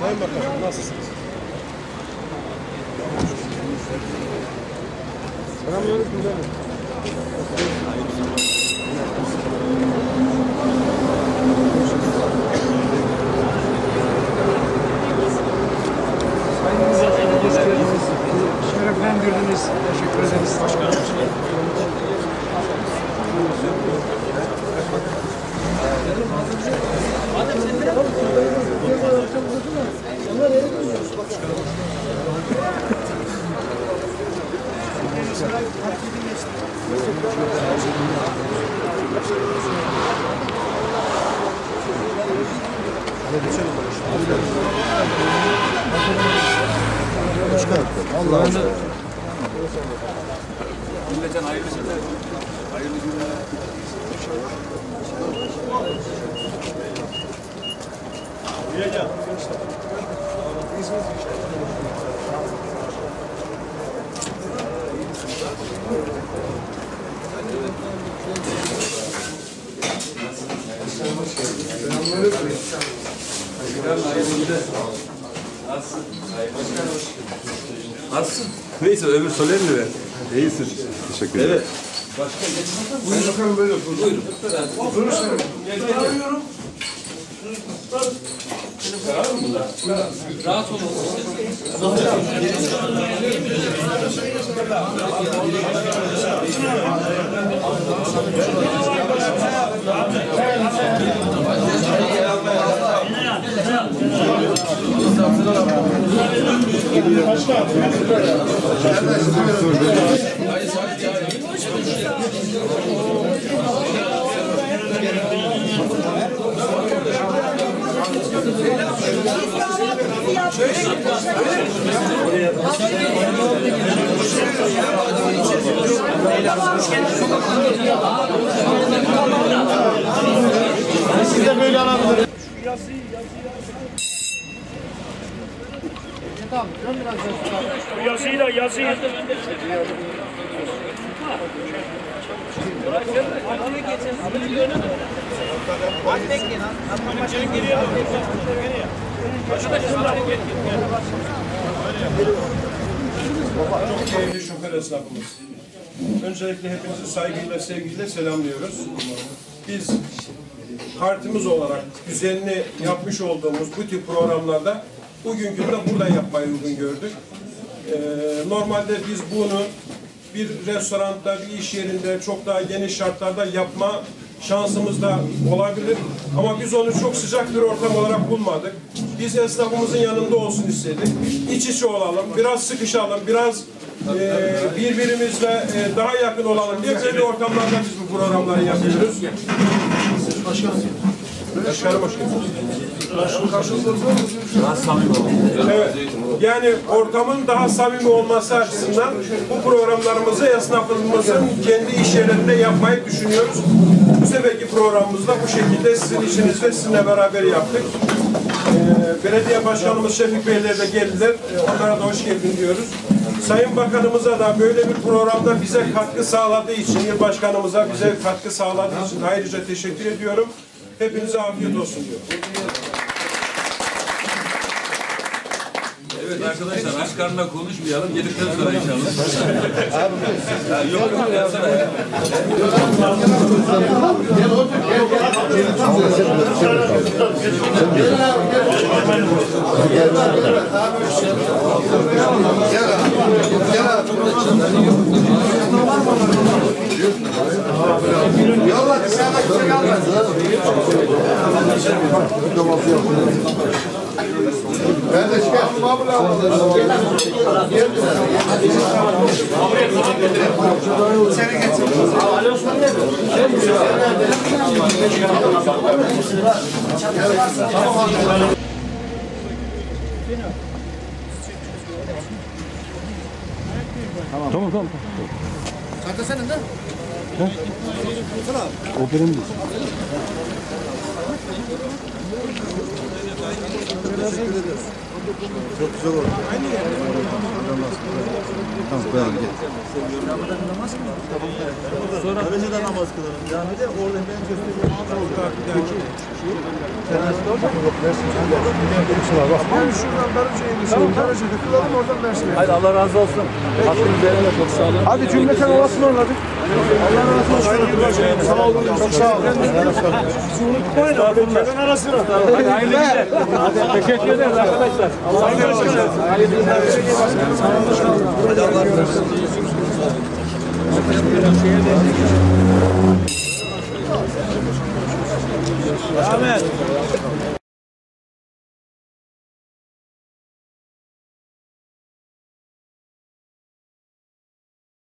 Nasılsınız? Selamünaleyküm canım. Şereflendirdiniz. Teşekkür ederiz. Başkanım. Milleten hayırlı şeyler. Hayırlı günler. Nasılsın? Neyse öbür solemni ver. İyisin. Teşekkür ederim. Evet. Buyurun bakalım böyle. Buyurun. Buyurun sen. Rahat olun. Siz de böyle alabilirsiniz. Yazıyı, yazıyı, yazıyı. Yazıyla yazıyı. Değerli şoför esnafımız. Öncelikle hepinizi saygıyla, sevgiyle selamlıyoruz. Biz partimiz olarak düzenli yapmış olduğumuz bu tip programlarda bugünkü de burada yapmayı uygun gördük. Ee, normalde biz bunu bir restoranda, bir iş yerinde çok daha geniş şartlarda yapma şansımız da olabilir. Ama biz onu çok sıcak bir ortam olarak bulmadık. Biz esnafımızın yanında olsun istedik. İç içe olalım, biraz sıkışalım, biraz e, birbirimizle e, daha yakın olalım diye böyle ortamlarda biz bu programları yapıyoruz. Başkanım hoş geldiniz. Evet. Yani ortamın daha samimi olması açısından bu programlarımızı esnafımızın kendi iş yerlerinde yapmayı düşünüyoruz. Bu seferki programımızda bu şekilde sizin içinizde sizinle beraber yaptık. Ee, belediye başkanımız Şefik Beyler de geldiler. Ee, onlara da hoş geldin diyoruz. Sayın Bakanımıza da böyle bir programda bize katkı sağladığı için, il başkanımıza bize katkı sağladığı için ayrıca teşekkür ediyorum. Hepinize afiyet olsun diyorum. Evet arkadaşlar aç karnına konuşmayalım. Yedikten sonra inşallah. Ya, yok yok ya. Ben de çıkarttım abi. Seni getir. Tamam tamam. Zaten senin de. Yani şuradan Darıca'ya inişelim. Darıca'da kılalım oradan Mersin'e. Hadi Allah razı olsun. Hakkınızı helal edin. Çok sağ olun. Hadi cümleten olasın orladık. Allah razı olsun. Sağ olun. Çok sağ olun. Sizi unutmayın. Kenan ara sıra. Hadi hayırlı günler. Teşekkür ederiz arkadaşlar. Allah'a emanet olun. Hayırlı günler. Hadi Allah'a emanet olun. Ahmet.